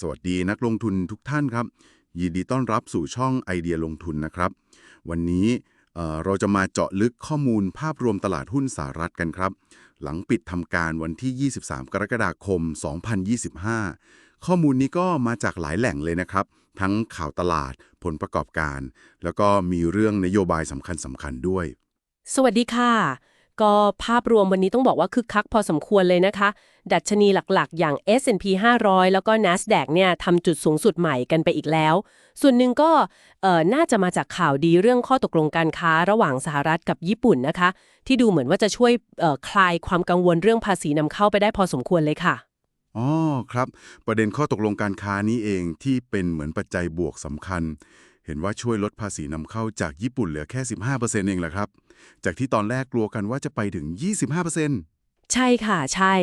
สวัสดีนักลงทุนทุกท่านครับ ยินดีต้อนรับสู่ช่องไอเดียลงทุนนะครับ วันนี้เเราจะมาเจาะลึกข้อมูลภาพรวมตลาดหุ้นสหรัฐกันครับ หลังปิดทำการวันที่ 23 กรกฎาคม 2025 ข้อมูลนี้ก็มาจากหลายแหล่งเลยนะครับ ทั้งข่าวตลาดผลประกอบการ แล้วก็มีเรื่องนโยบายสำคัญสำคัญๆด้วย สวัสดีค่ะ ก็ภาพรวมวันนี้ต้องบอกว่าคึกคักพอสมควรเลยนะคะ ดัชนีหลักๆ อย่าง S&P 500 แล้วก็ NASDAQ เนี่ยทำจุดสูงสุดใหม่กันไปอีกแล้ว ส่วนหนึ่งก็เอ่อน่าจะมาจากข่าวดีเรื่องข้อตกลงการค้าระหว่างสหรัฐกับญี่ปุ่นนะคะ ที่ดูเหมือนว่าจะช่วยคลายความกังวลเรื่องภาษีนำเข้าไปได้พอสมควรเลยค่ะอ๋อครับ ประเด็นข้อตกลงการค้านี้เองที่เป็นเหมือนปัจจัยบวกสำคัญ เห็นว่าช่วยลดภาษีนำเข้าจากญี่ปุ่นเหลือแค่ 15%เองแหละครับ จากที่ตอนแรกกลัวกันว่าจะไปถึง 25%ใช่ค่ะ ใช่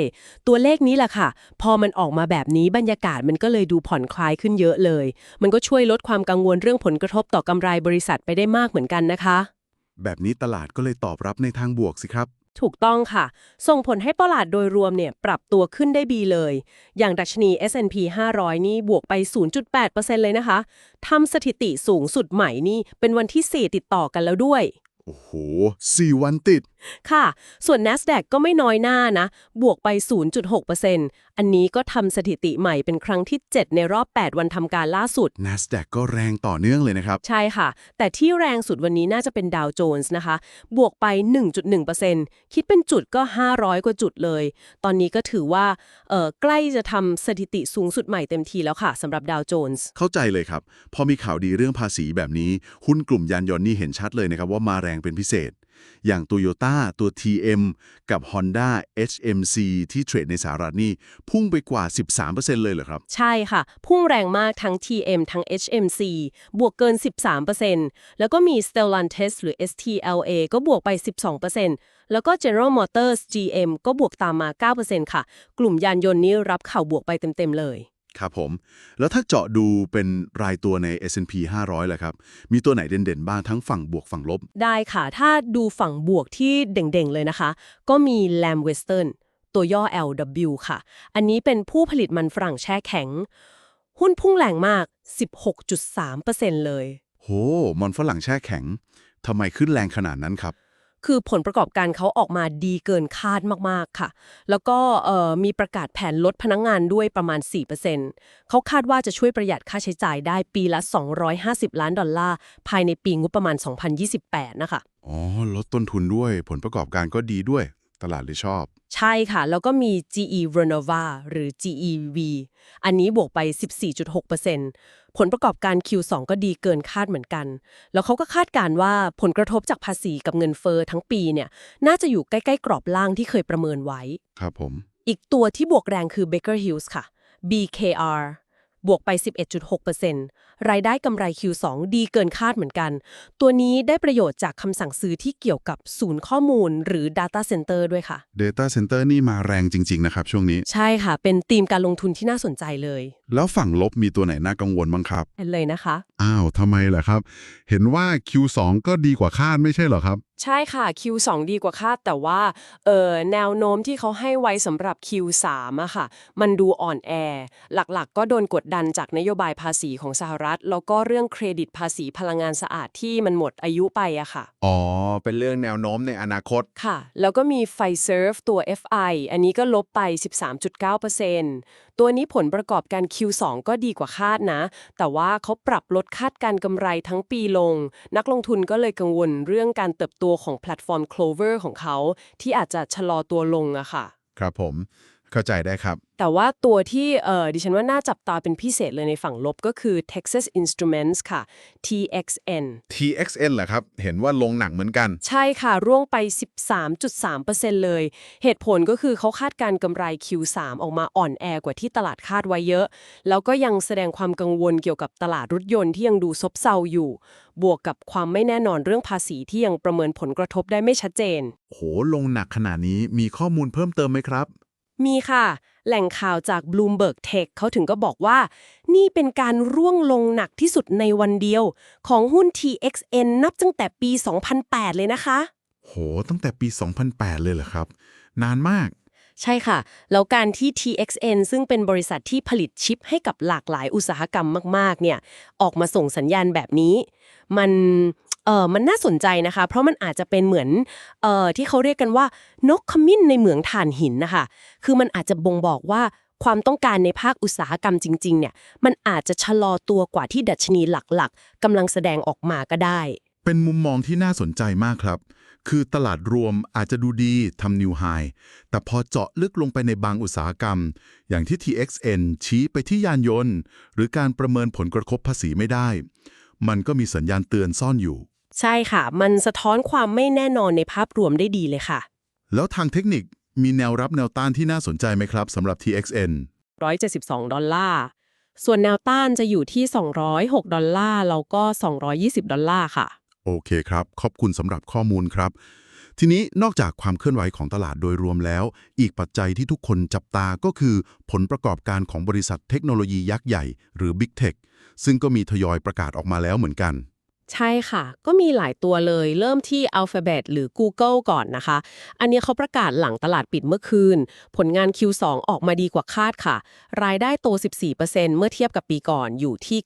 ตัวเลขนี้แหละค่ะ พอมันออกมาแบบนี้บรรยากาศมันก็เลยดูผ่อนคลายขึ้นเยอะเลย มันก็ช่วยลดความกังวลเรื่องผลกระทบต่อกำไรบริษัทไปได้มากเหมือนกันนะคะ แบบนี้ตลาดก็เลยตอบรับในทางบวกสิครับ ถูกต้องค่ะ ส่งผลให้ตลาดโดยรวมเนี่ยปรับตัวขึ้นได้ดีเลย อย่างดัชนี S&P 500 นี่บวกไป 0.8%เลยนะคะทำสถิติสูงสุดใหม่นี่เป็นวันที่ 4 ติดต่อกันแล้วด้วย โอ้โหสี่วันติด ค่ะ ส่วน NASDAQ ก็ไม่น้อยหน้านะ บวกไป 0.6%อันนี้ก็ทำสถิติใหม่เป็นครั้งที่ 7 ในรอบ 8 วันทำการล่าสุด NASDAQ ก็แรงต่อเนื่องเลยนะครับ ใช่ค่ะ แต่ที่แรงสุดวันนี้น่าจะเป็นดาวโจนส์นะคะ บวกไป 1.1%คิดเป็นจุดก็ 500 กว่าจุดเลย ตอนนี้ก็ถือว่าเอ่อใกล้จะทำสถิติสูงสุดใหม่เต็มทีแล้วค่ะสำหรับดาวโจนส์เข้าใจเลยครับ พอมีข่าวดีเรื่องภาษีแบบนี้ หุ้นกลุ่มยานยนต์นี่เห็นชัดเลยนะครับว่ามาแรงเป็นพิเศษ อย่าง Toyota ตัว TM กับ Honda HMC ที่เทรดในสหรัฐนี่พุ่งไปกว่า 13%เลยเหรอครับ ใช่ค่ะ พุ่งแรงมากทั้ง TM ทั้ง HMC บวกเกิน 13%แล้วก็มี Stellantis หรือ STLA ก็บวกไป 12%แล้วก็ General Motors GM ก็บวกตามมา 9%ค่ะ กลุ่มยานยนต์นี้รับข่าวบวกไปเต็ม ๆ เลย ครับผม แล้วถ้าเจาะดูเป็นรายตัวใน S&P 500ล่ะครับ มีตัวไหนเด่นๆ บ้างทั้งฝั่งบวกฝั่งลบ ได้ค่ะ ถ้าดูฝั่งบวกที่เด่งๆ เลยนะคะ ก็มี Lam Western ตัวย่อ LW ค่ะ อันนี้เป็นผู้ผลิตมันฝรั่งแช่แข็ง หุ้นพุ่งแรงมาก 16.3%เลย โห มันฝรั่งแช่แข็งทำไมขึ้นแรงขนาดนั้นครับ คือผลประกอบการเขาออกมาดีเกินคาดมากๆค่ะ แล้วก็มีประกาศแผนลดพนักงงานด้วยประมาณ 4%เขาคาดว่าจะช่วยประหยัดค่าใช้จ่ายได้ปีละ 250 ล้านดอลลาร์ ภายในปีงบประมาณ 2028 นะคะ อ๋อ ลดต้นทุนด้วย ผลประกอบการก็ดีด้วย ตลาดเลยชอบ ใช่ค่ะ แล้วก็มี GE Renova หรือ GEV อันนี้บวกไป 14.6%ผลประกอบการ Q2 ก็ดีเกินคาดเหมือนกัน แล้วเขาก็คาดการณ์ว่าผลกระทบจากภาษีกับเงินเฟอ้อทั้งปีเนี่ย น่าจะอยู่ใกล้ๆ กรอบล่างที่เคยประเมินไว้ ครับผม อีกตัวที่บวกแรงคือ Baker Hughes ค่ะ BKR บวกไป 11.6%รายได้กำไร Q2 ดีเกินคาดเหมือนกัน ตัวนี้ได้ประโยชน์จากคำสั่งซื้อที่เกี่ยวกับศูนย์ข้อมูลหรือ Data Center ด้วยค่ะ Data Center นี่มาแรงจริง ๆ นะครับช่วงนี้ ใช่ค่ะ เป็นธีมการลงทุนที่น่าสนใจเลย แล้วฝั่งลบมีตัวไหนน่ากังวลบ้างครับ เห็นเลยนะคะ อ้าวทำไมล่ะครับ เห็นว่า Q2 ก็ดีกว่าคาดไม่ใช่เหรอครับ ใช่ค่ะ Q2 ดีกว่าคาดแต่ว่าเอ่อแนวโน้มที่เขาให้ไว้สำหรับ Q3 อะค่ะ มันดูอ่อนแอ หลักๆก็โดนกดดันจากนโยบายภาษีของสหรัฐ แล้วก็เรื่องเครดิตภาษีพลังงานสะอาดที่มันหมดอายุไปอะค่ะ อ๋อ เป็นเรื่องแนวโน้มในอนาคต ค่ะ แล้วก็มี f i s e r v ตัว FI อันนี้ก็ลบไป 13.9%ตัตัวนี้ผลประกอบการ Q2 ก็ดีกว่าคาดนะ แต่ว่าเขาปรับลดคาดการกำไรทั้งปีลง นักลงทุนก็เลยกังวลเรื่องการเติบโตของแพลตฟอร์ม Clover ของเขา ที่อาจจะชะลอตัวลงอะค่ะ ครับผม เข้าใจได้ครับ แต่ว่าตัวที่เอ่อดิฉันว่าน่าจับตาเป็นพิเศษเลยในฝั่งลบก็คือ Texas Instruments ค่ะ TXN TXN เหรอครับ เห็นว่าลงหนักเหมือนกัน ใช่ค่ะ ร่วงไป 13.3%เลย เหตุผลก็คือเขาคาดการกำไร Q3 ออกมาอ่อนแอกว่าที่ตลาดคาดไว้เยอะ แล้วก็ยังแสดงความกังวลเกี่ยวกับตลาดรถยนต์ที่ยังดูซบเซาอยู่ บวกกับความไม่แน่นอนเรื่องภาษีที่ยังประเมินผลกระทบได้ไม่ชัดเจน โหลงหนักขนาดนี้มีข้อมูลเพิ่มเติมไหมครับ มีค่ะ แหล่งข่าวจาก Bloomberg Tech เขาถึงก็บอกว่า นี่เป็นการร่วงลงหนักที่สุดในวันเดียว ของหุ้น TXN นับตั้งแต่ปี 2008 เลยนะคะ โห ตั้งแต่ปี 2008 เลยเหรอครับ นานมาก ใช่ค่ะ แล้วการที่ TXN ซึ่งเป็นบริษัทที่ผลิตชิปให้กับหลากหลายอุตสาหกรรมมาก ๆ เนี่ย ออกมาส่งสัญญาณแบบนี้ มัน เออมันน่าสนใจนะคะ เพราะมันอาจจะเป็นเหมือนเอ่อที่เขาเรียกกันว่านกขมิ้นในเหมืองถ่านหินนะคะคือมันอาจจะบ่งบอกว่าความต้องการในภาคอุตสาหกรรมจริง ๆ เนี่ย มันอาจจะชะลอตัวกว่าที่ดัชนีหลักๆกำลังแสดงออกมาก็ได้ เป็นมุมมองที่น่าสนใจมากครับ คือตลาดรวมอาจจะดูดีทำนิวไฮแต่พอเจาะลึกลงไปในบางอุตสาหกรรม อย่างที่ TXN ชี้ไปที่ยานยนต์ หรือการประเมินผลกระทบภาษีไม่ได้ มันก็มีสัญญาณเตือนซ่อนอยู่ ใช่ค่ะ มันสะท้อนความไม่แน่นอนในภาพรวมได้ดีเลยค่ะ แล้วทางเทคนิคมีแนวรับแนวต้านที่น่าสนใจไหมครับสำหรับ TXN 172 ดอลลาร์ ส่วนแนวต้านจะอยู่ที่ 206 ดอลลาร์ แล้วก็ 220 ดอลลาร์ค่ะ โอเคครับ ขอบคุณสำหรับข้อมูลครับ ทีนี้นอกจากความเคลื่อนไหวของตลาดโดยรวมแล้ว อีกปัจจัยที่ทุกคนจับตาก็คือผลประกอบการของบริษัทเทคโนโลยียักษ์ใหญ่ หรือ Big Tech ซึ่งก็มีทยอยประกาศออกมาแล้วเหมือนกัน ใช่ค่ะ ก็มีหลายตัวเลย เริ่มที่ Alphabet หรือ Google ก่อนนะคะ อันนี้เขาประกาศหลังตลาดปิดเมื่อคืน ผลงาน Q2 ออกมาดีกว่าคาดค่ะ รายได้โต 14%เมื่อเทียบกับปีก่อนอยู่ที่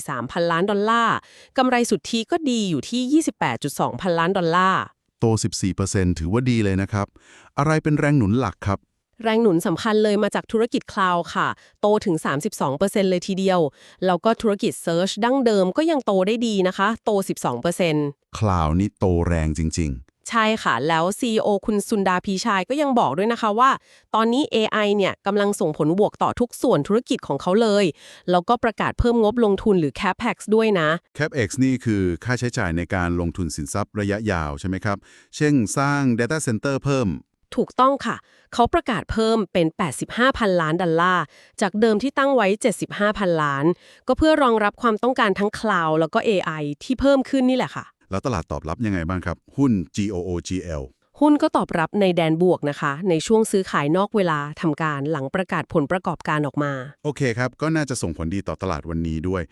96.43 พันล้านดอลลาร์กำไรสุทธิก็ดีอยู่ที่ 28.2 พันล้านดอลลาร์โต 14%ถือว่าดีเลยนะครับ อะไรเป็นแรงหนุนหลักครับ แรงหนุนสำคัญเลยมาจากธุรกิจคลาวด์ค่ะ โตถึง 32%เลยทีเดียว แล้วก็ธุรกิจ Search ดั้งเดิมก็ยังโตได้ดีนะคะ โต 12%คลาวนี่โตแรงจริงใช่ค่ะ แล้ว CEO คุณสุนดาพีชายก็ยังบอกด้วยนะคะว่า ตอนนี้ AI เนี่ยกำลังส่งผลบวกต่อทุกส่วนธุรกิจของเขาเลย แล้วก็ประกาศเพิ่มงบลงทุนหรือ CapEx ด้วยนะๆ CapEx นี่คือค่าใช้จ่ายในการลงทุนสินทรัพย์ระยะยาวใช่ไหมครับ เช่นสร้าง Data Center เพิ่ม ถูกต้องค่ะ เขาประกาศเพิ่มเป็น 85พันล้านดอลลาร์ จากเดิมที่ตั้งไว้ 75พันล้าน ก็เพื่อรองรับความต้องการทั้งคลาวด์แล้วก็ AI ที่เพิ่มขึ้นนี่แหละค่ะ แล้วตลาดตอบรับยังไงบ้างครับ หุ้น GOOGL หุ้นก็ตอบรับในแดนบวกนะคะ ในช่วงซื้อขายนอกเวลาทำการหลังประกาศผลประกอบการออกมา โอเคครับ ก็น่าจะส่งผลดีต่อตลาดวันนี้ด้วย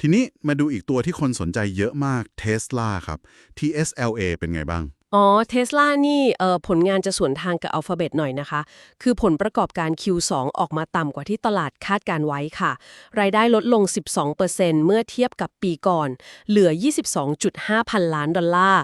ทีนี้มาดูอีกตัวที่คนสนใจเยอะมาก Tesla ครับ TSLA เป็นไงบ้าง อ๋อเทสลานี่เอ่อผลงานจะสวนทางกับ Alphabet หน่อยนะคะ คือผลประกอบการ Q2 ออกมาต่ำกว่าที่ตลาดคาดการไว้ค่ะ รายได้ลดลง 12%เมื่อเทียบกับปีก่อน เหลือ 22.5 พันล้านดอลลาร์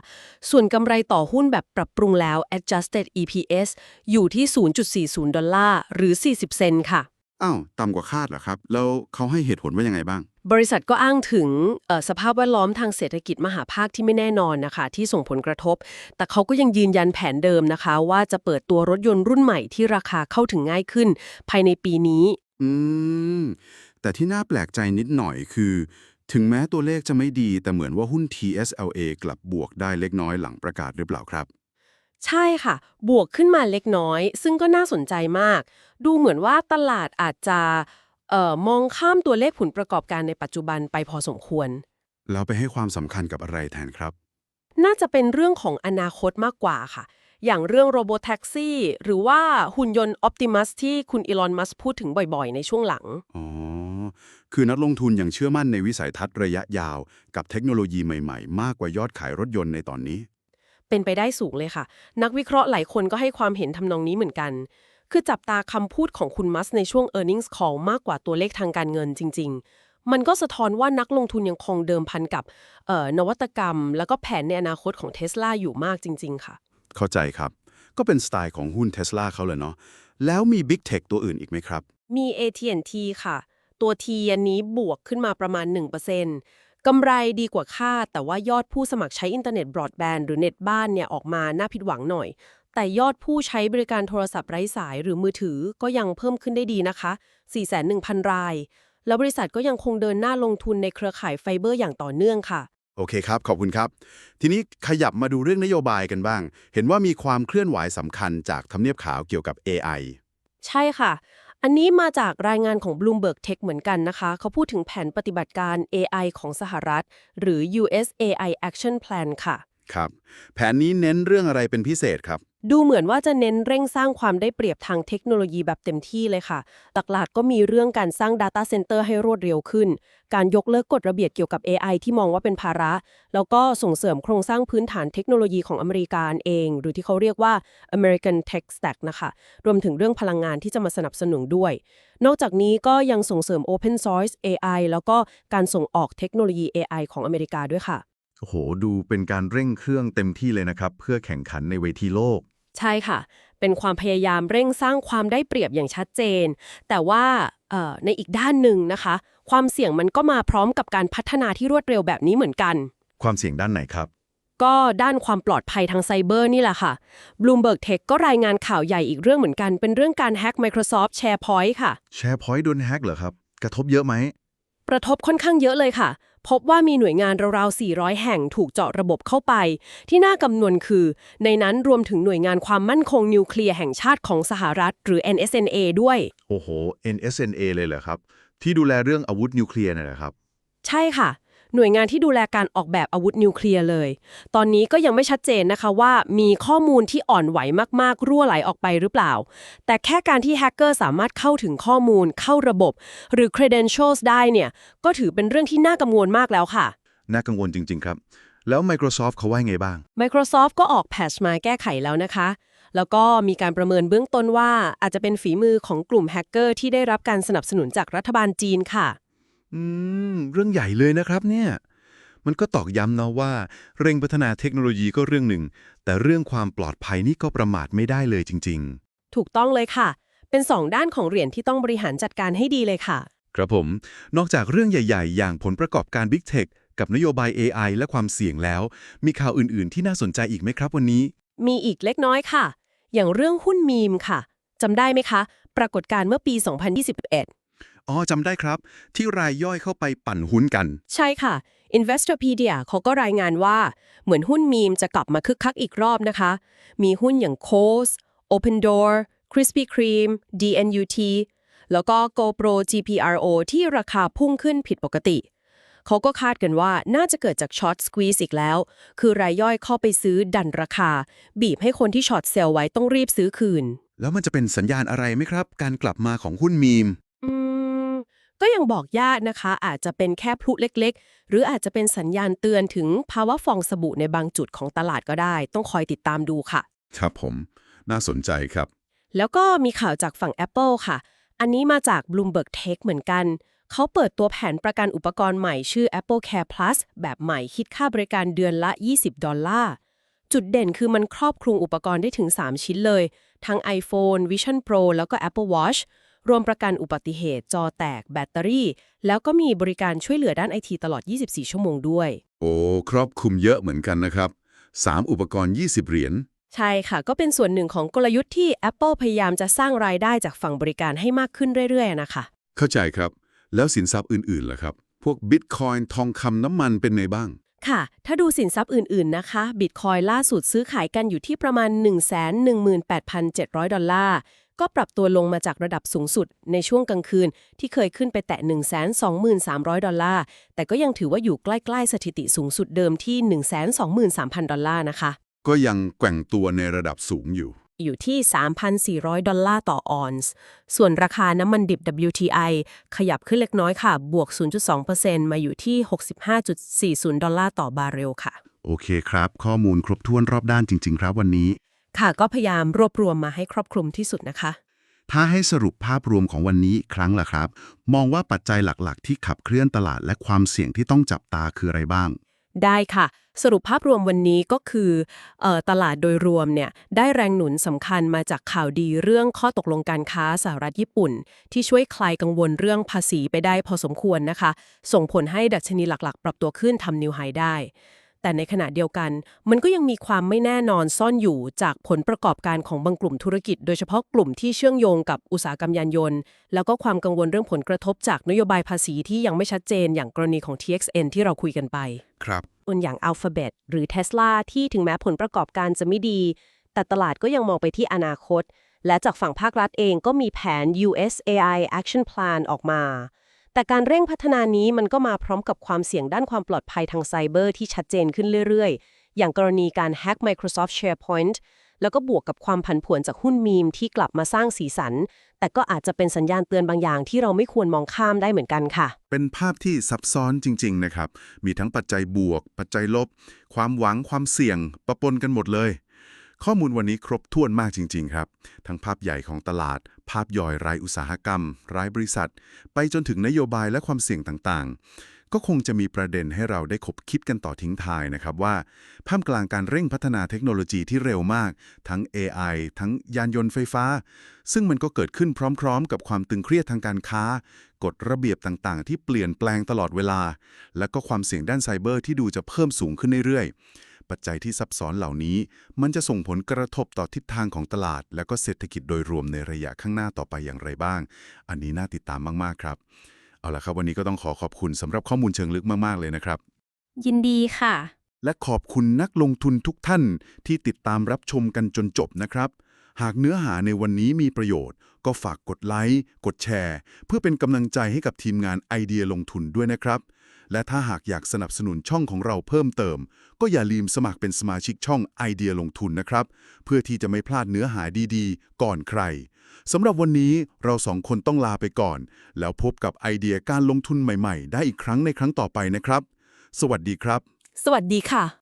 ส่วนกำไรต่อหุ้นแบบปรับปรุงแล้ว adjusted EPS อยู่ที่ 0.40 ดอลลาร์ หรือ 40 เซนต์ค่ะ อ้าวต่ำกว่าคาดเหรอครับ แล้วเขาให้เหตุผลว่ายังไงบ้าง บริษัทก็อ้างถึงเอ่อสภาพแวดล้อมทางเศรษฐกิจมหาภาคที่ไม่แน่นอนนะคะ ที่ส่งผลกระทบ แต่เขาก็ยังยืนยันแผนเดิมนะคะ ว่าจะเปิดตัวรถยนต์รุ่นใหม่ที่ราคาเข้าถึงง่ายขึ้น ภายในปีนี้ อืม แต่ที่น่าแปลกใจนิดหน่อยคือ ถึงแม้ตัวเลขจะไม่ดีแต่เหมือนว่าหุ้น TSLA กลับบวกได้เล็กน้อยหลังประกาศหรือเปล่าครับ ใช่ค่ะ บวกขึ้นมาเล็กน้อย ซึ่งก็น่าสนใจมาก ดูเหมือนว่าตลาดอาจจะเอ่อมองข้ามตัวเลขผลประกอบการในปัจจุบันไปพอสมควร แล้วไปให้ความสำคัญกับอะไรแทนครับ น่าจะเป็นเรื่องของอนาคตมากกว่าค่ะ อย่างเรื่องโรบอทแท็กซี่หรือว่าหุ่นยนต์ Optimus ที่คุณอีลอนมัสพูดถึงบ่อยๆ ในช่วงหลัง อ๋อ คือนักลงทุนยังเชื่อมั่นในวิสัยทัศน์ระยะยาว กับเทคโนโลยีใหม่ๆ มากกว่ายอดขายรถยนต์ในตอนนี้ เป็นไปได้สูงเลยค่ะ นักวิเคราะห์หลายคนก็ให้ความเห็นทำนองนี้เหมือนกัน คือจับตาคำพูดของคุณมัสในช่วง e a r n i n g s call มากกว่าตัวเลขทางการเงินจริง ๆ มันก็สะท้อนว่านักลงทุนยังคงเดิมพันกับเอ่อนวัตกรรม แล้วก็แผนในอนาคตของเท s l a อยู่มากจริง ๆ ค่ะ เข้าใจครับ ก็เป็นสไตล์ของหุ้น Tesla เขาเลยเนาะแล้วมี Big Tech ตัวอื่นอีกไหมครับ มี AT&T ค่ะ ตัว T อันนี้บวกขึ้นมาประมาณ 1% กำไรดีกว่าคาดแต่ว่ายอดผู้สมัครใช้อินเทอร์เน็ตบรอดแบนด์หรือเน็ตบ้านเนี่ยออกมาน่าผิดหวังหน่อย แต่ยอดผู้ใช้บริการโทรศัพท์ไร้สายหรือมือถือก็ยังเพิ่มขึ้นได้ดีนะคะ 41,000 ราย แล้วบริษัทก็ยังคงเดินหน้าลงทุนในเครือข่ายไฟเบอร์อย่างต่อเนื่องค่ะ โอเคครับ ขอบคุณครับ ทีนี้ขยับมาดูเรื่องนโยบายกันบ้าง เห็นว่ามีความเคลื่อนไหวสำคัญจากทำเนียบขาวเกี่ยวกับ AI ใช่ค่ะ อันนี้มาจากรายงานของ Bloomberg Tech เหมือนกันนะคะ เขาพูดถึงแผนปฏิบัติการ AI ของสหรัฐ หรือ US AI Action Plan ค่ะ ครับ แผนนี้เน้นเรื่องอะไรเป็นพิเศษครับ ดูเหมือนว่าจะเน้นเร่งสร้างความได้เปรียบทางเทคโนโลยีแบบเต็มที่เลยค่ะ หลักๆก็มีเรื่องการสร้าง Data Center ให้รวดเร็วขึ้น การยกเลิกกฎระเบียบเกี่ยวกับ AI ที่มองว่าเป็นภาระ แล้วก็ส่งเสริมโครงสร้างพื้นฐานเทคโนโลยีของอเมริกาเอง หรือที่เขาเรียกว่า American Tech Stack นะคะ รวมถึงเรื่องพลังงานที่จะมาสนับสนุนด้วย นอกจากนี้ก็ยังส่งเสริม Open Source AI แล้วก็การส่งออกเทคโนโลยี AI ของอเมริกาด้วยค่ะโอ้โห ดูเป็นการเร่งเครื่องเต็มที่เลยนะครับ เพื่อแข่งขันในเวทีโลก ใช่ค่ะ เป็นความพยายามเร่งสร้างความได้เปรียบอย่างชัดเจน แต่ว่าเอ่อในอีกด้านหนึ่งนะคะ ความเสี่ยงมันก็มาพร้อมกับการพัฒนาที่รวดเร็วแบบนี้เหมือนกัน ความเสี่ยงด้านไหนครับ ก็ด้านความปลอดภัยทางไซเบอร์นี่แหละค่ะ Bloomberg Tech ก็รายงานข่าวใหญ่อีกเรื่องเหมือนกัน เป็นเรื่องการแฮ็ก Microsoft SharePoint ค่ะ SharePoint โดนแฮ็กเหรอครับ กระทบเยอะไหมกระทบค่อนข้างเยอะเลยค่ะ พบว่ามีหน่วยงานราวๆ 400 แห่งถูกเจาะระบบเข้าไป ที่น่ากำนวนคือ ในนั้นรวมถึงหน่วยงานความมั่นคงนิวเคลียร์แห่งชาติของสหรัฐ หรือ NSNA ด้วย โอ้โห NSNA เลยเหรอครับ ที่ดูแลเรื่องอาวุธนิวเคลียร์น่ะนะครับ ใช่ค่ะ หน่วยงานที่ดูแลการออกแบบอาวุธนิวเคลียร์เลย ตอนนี้ก็ยังไม่ชัดเจนนะคะว่ามีข้อมูลที่อ่อนไหวมากๆ รั่วไหลออกไปหรือเปล่า แต่แค่การที่แฮกเกอร์สามารถเข้าถึงข้อมูล เข้าระบบ หรือ credentials ได้เนี่ย ก็ถือเป็นเรื่องที่น่ากังวลมากแล้วค่ะ น่ากังวลจริง ๆ ครับ แล้ว Microsoft เขาว่าไงบ้าง Microsoft ก็ออกแพทชมาแก้ไขแล้วนะคะแล้วก็มีการประเมินเบื้องต้นว่าอาจจะเป็นฝีมือของกลุ่มแฮกเกอร์ที่ได้รับการสนับสนุนจากรัฐบาลจีนค่ะ อืม เรื่องใหญ่เลยนะครับเนี่ย มันก็ตอกย้ำนะว่า เร่งพัฒนาเทคโนโลยีก็เรื่องหนึ่ง แต่เรื่องความปลอดภัยนี่ก็ประมาทไม่ได้เลยจริง ถูกต้องเลยค่ะ เป็นสองด้านของเหรียญที่ต้องบริหารจัดการให้ดีเลยค่ะ ๆ ครับผม นอกจากเรื่องใหญ่ๆ อย่างผลประกอบการ Big Tech กับนโยบาย AI และความเสี่ยงแล้ว มีข่าวอื่นๆ ที่น่าสนใจอีกไหมครับวันนี้ มีอีกเล็กน้อยค่ะ อย่างเรื่องหุ้นมีมค่ะจำได้ไหมคะ ปรากฏการณ์เมื่อปี 2021 อ๋อจำได้ครับ ที่รายย่อยเข้าไปปั่นหุ้นกัน ใช่ค่ะ Investopedia เขาก็รายงานว่า เหมือนหุ้นมีมจะกลับมาคึกคักอีกรอบนะคะ มีหุ้นอย่าง Coase Open Door Krispy Kreme DNUT แล้วก็ GoPro GPRO ที่ราคาพุ่งขึ้นผิดปกติ เขาก็คาดกันว่าน่าจะเกิดจากช็อตส e วี e อีกแล้ว คือรายย่อยเข้าไปซื้อดันราคา บีบให้คนที่ช็อตเซลล์ไว้ต้องรีบซื้อคืน แล้วมันจะเป็นสัญญาณอะไรไหมครับ การกลับมาของหุ้นมีมอืม ก็ยังบอกยากนะคะ อาจจะเป็นแค่พลุเล็ก ๆ หรืออาจจะเป็นสัญญาณเตือนถึงภาวะฟองสบู่ในบางจุดของตลาดก็ได้ ต้องคอยติดตามดูค่ะ ครับผม น่าสนใจครับ แล้วก็มีข่าวจากฝั่ง Apple ค่ะ อันนี้มาจาก Bloomberg Tech เหมือนกันเขาเปิดตัวแผนประกันอุปกรณ์ใหม่ชื่อ Apple Care Plus แบบใหม่คิดค่าบริการเดือนละ 20 ดอลลาร์จุดเด่นคือมันครอบคลุมอุปกรณ์ได้ถึง 3 ชิ้นเลย ทั้ง iPhone Vision Pro แล้วก็ Apple Watch รวมประกันอุบัติเหตุ จอแตก แบตเตอรี่ แล้วก็มีบริการช่วยเหลือด้านไอทีตลอด 24 ชั่วโมงด้วย โอ้ครอบคลุมเยอะเหมือนกันนะครับ 3 อุปกรณ์ 20 เหรียญใช่ค่ะ ก็เป็นส่วนหนึ่งของกลยุทธ์ที่ Apple พยายามจะสร้างรายได้จากฝั่งบริการให้มากขึ้นเรื่อยๆ นะคะ เข้าใจครับ แล้วสินทรัพย์อื่นๆล่ะครับ พวกบิตคอยน์ทองคำน้ำมันเป็นไงบ้าง ค่ะ ถ้าดูสินทรัพย์อื่นๆ นะคะบิตคอยล่าสุดซื้อขายกันอยู่ที่ประมาณ 118,700 ดอลลาร์ ก็ปรับตัวลงมาจากระดับสูงสุดในช่วงกลางคืน ที่เคยขึ้นไปแตะ 123,300 ดอลลาร์ แต่ก็ยังถือว่าอยู่ใกล้ ๆ สถิติสูงสุดเดิมที่ 123,000 ดอลลาร์นะคะ ก็ยังแกว่งตัวในระดับสูงอยู่ อยู่ที่ 3,400 ดอลลาร์ต่อออนซ์ ส่วนราคาน้ำมันดิบ WTI ขยับขึ้นเล็กน้อยค่ะ บวก 0.2%มาอยู่ที่ 65.40 ดอลลาร์ต่อบาร์เรลค่ะ โอเคครับ ข้อมูลครบถ้วนรอบด้านจริง ๆ ครับวันนี้ ค่ะก็พยายามรวบรวมมาให้ครอบคลุมที่สุดนะคะ ถ้าให้สรุปภาพรวมของวันนี้อีกครั้งล่ะครับ มองว่าปัจจัยหลักๆ ที่ขับเคลื่อนตลาดและความเสี่ยงที่ต้องจับตาคืออะไรบ้าง ได้ค่ะ สรุปภาพรวมวันนี้ก็คือเออตลาดโดยรวมเนี่ยได้แรงหนุนสำคัญมาจากข่าวดีเรื่องข้อตกลงการค้าสหรัฐญี่ปุ่น ที่ช่วยคลายกังวลเรื่องภาษีไปได้พอสมควรนะคะ ส่งผลให้ดัชนีหลักๆ ปรับตัวขึ้นทำนิวไฮได้ แต่ในขณะเดียวกัน มันก็ยังมีความไม่แน่นอนซ่อนอยู่จากผลประกอบการของบางกลุ่มธุรกิจ โดยเฉพาะกลุ่มที่เชื่อมโยงกับอุตสาหกรรมยานยนต์ แล้วก็ความกังวลเรื่องผลกระทบจากนโยบายภาษีที่ยังไม่ชัดเจนอย่างกรณีของ TXN ที่เราคุยกันไป ครับตัวอย่าง Alphabet หรือ Tesla ที่ถึงแม้ผลประกอบการจะไม่ดี แต่ตลาดก็ยังมองไปที่อนาคต และจากฝั่งภาครัฐเองก็มีแผน US AI Action Plan ออกมา แต่การเร่งพัฒนานี้มันก็มาพร้อมกับความเสี่ยงด้านความปลอดภัยทางไซเบอร์ที่ชัดเจนขึ้นเรื่อยๆ อย่างกรณีการแฮ็ก Microsoft SharePoint แล้วก็บวกกับความผันผวนจากหุ้นมีมที่กลับมาสร้างสีสัน แต่ก็อาจจะเป็นสัญญาณเตือนบางอย่างที่เราไม่ควรมองข้ามได้เหมือนกันค่ะ เป็นภาพที่ซับซ้อนจริง ๆ นะครับ มีทั้งปัจจัยบวก ปัจจัยลบ ความหวังความเสี่ยงประปนกันหมดเลย ข้อมูลวันนี้ครบถ้วนมากจริง ๆ ครับ ทั้งภาพใหญ่ของตลาด ภาพย่อยรายอุตสาหกรรม รายบริษัท ไปจนถึงนโยบายและความเสี่ยงต่างๆ ก็คงจะมีประเด็นให้เราได้คบคิดกันต่อทิ้งทายนะครับว่าท่ามกลางการเร่งพัฒนาเทคโนโลยีที่เร็วมาก ทั้ง AI ทั้งยานยนต์ไฟฟ้า ซึ่งมันก็เกิดขึ้นพร้อม ๆ กับความตึงเครียดทางการค้ากฎระเบียบต่างๆ ที่เปลี่ยนแปลงตลอดเวลา และก็ความเสี่ยงด้านไซเบอร์ที่ดูจะเพิ่มสูงขึ้นเรื่อยๆ ปัจจัยที่ซับซ้อนเหล่านี้ มันจะส่งผลกระทบต่อทิศทางของตลาด และก็เศรษฐกิจโดยรวมในระยะข้างหน้าต่อไปอย่างไรบ้าง อันนี้น่าติดตามมากๆครับ เอาละครับวันนี้ก็ต้องขอขอบคุณสำหรับข้อมูลเชิงลึกมากๆเลยนะครับ ยินดีค่ะ และขอบคุณนักลงทุนทุกท่านที่ติดตามรับชมกันจนจบนะครับ หากเนื้อหาในวันนี้มีประโยชน์ ก็ฝากกดไลค์กดแชร์ เพื่อเป็นกำลังใจให้กับทีมงานไอเดียลงทุนด้วยนะครับ และถ้าหากอยากสนับสนุนช่องของเราเพิ่มเติม ก็อย่าลืมสมัครเป็นสมาชิกช่องไอเดียลงทุนนะครับ เพื่อที่จะไม่พลาดเนื้อหาดีๆ ก่อนใครสำหรับวันนี้เราสองคนต้องลาไปก่อน แล้วพบกับไอเดียการลงทุนใหม่ๆ ได้อีกครั้งในครั้งต่อไปนะครับ สวัสดีครับ สวัสดีค่ะ